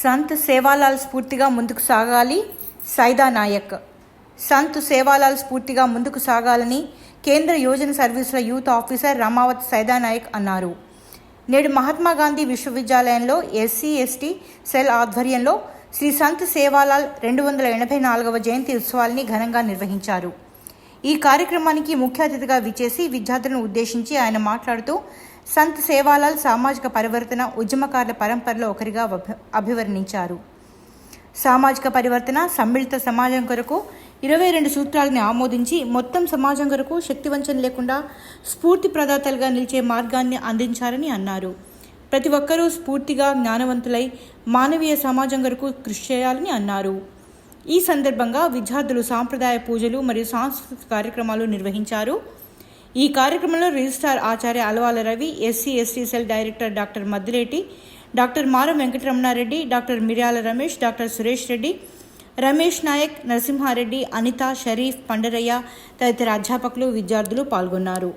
సంత్ సేవాలాల్ స్ఫూర్తిగా ముందుకు సాగాలి సైదా నాయక్. సంత్ సేవాలాల్ స్ఫూర్తిగా ముందుకు సాగాలని కేంద్ర యోజన సర్వీసుల యూత్ ఆఫీసర్ రామావత్ సైదా నాయక్ అన్నారు. నేడు మహాత్మా గాంధీ విశ్వవిద్యాలయంలో ఎస్సీ ఎస్టీ సెల్ ఆధ్వర్యంలో శ్రీ సంత్ సేవాలాల్ రెండు వందల ఎనభై నాలుగవ జయంతి ఉత్సవాల్ని ఘనంగా నిర్వహించారు. ఈ కార్యక్రమానికి ముఖ్య అతిథిగా విచేసి విద్యార్థులను ఉద్దేశించి ఆయన మాట్లాడుతూ సంత్ సేవాలాల్ సామాజిక పరివర్తన ఉద్యమకారుల పరంపరలో ఒకరిగా అభి- అభివర్ణించారు. సామాజిక పరివర్తన సమ్మిళిత సమాజం కొరకు ఇరవై రెండు సూత్రాలని ఆమోదించి మొత్తం సమాజం కొరకు శక్తివంచన లేకుండా స్ఫూర్తి ప్రదాతలుగా నిలిచే మార్గాన్ని అందించారని అన్నారు. ప్రతి ఒక్కరూ స్ఫూర్తిగా జ్ఞానవంతులై మానవీయ సమాజం కొరకు కృషి చేయాలని అన్నారు. ఈ సందర్భంగా విద్యార్థులు సాంప్రదాయ పూజలు మరియు సాంస్కృతిక కార్యక్రమాలు నిర్వహించారు. ఈ కార్యక్రమంలో రిజిస్ట్రార్ ఆచార్య Alavala Ravi SC ST cell director doctor Maddireddy doctor Maram Venkataramanareddy doctor Miryala Ramesh doctor Suresh Reddy Ramesh Naik Narasimhareddy Anitha Sharif Pandaraiah తదితర అధ్యాపకులు విద్యార్థులు పాల్గొన్నారు.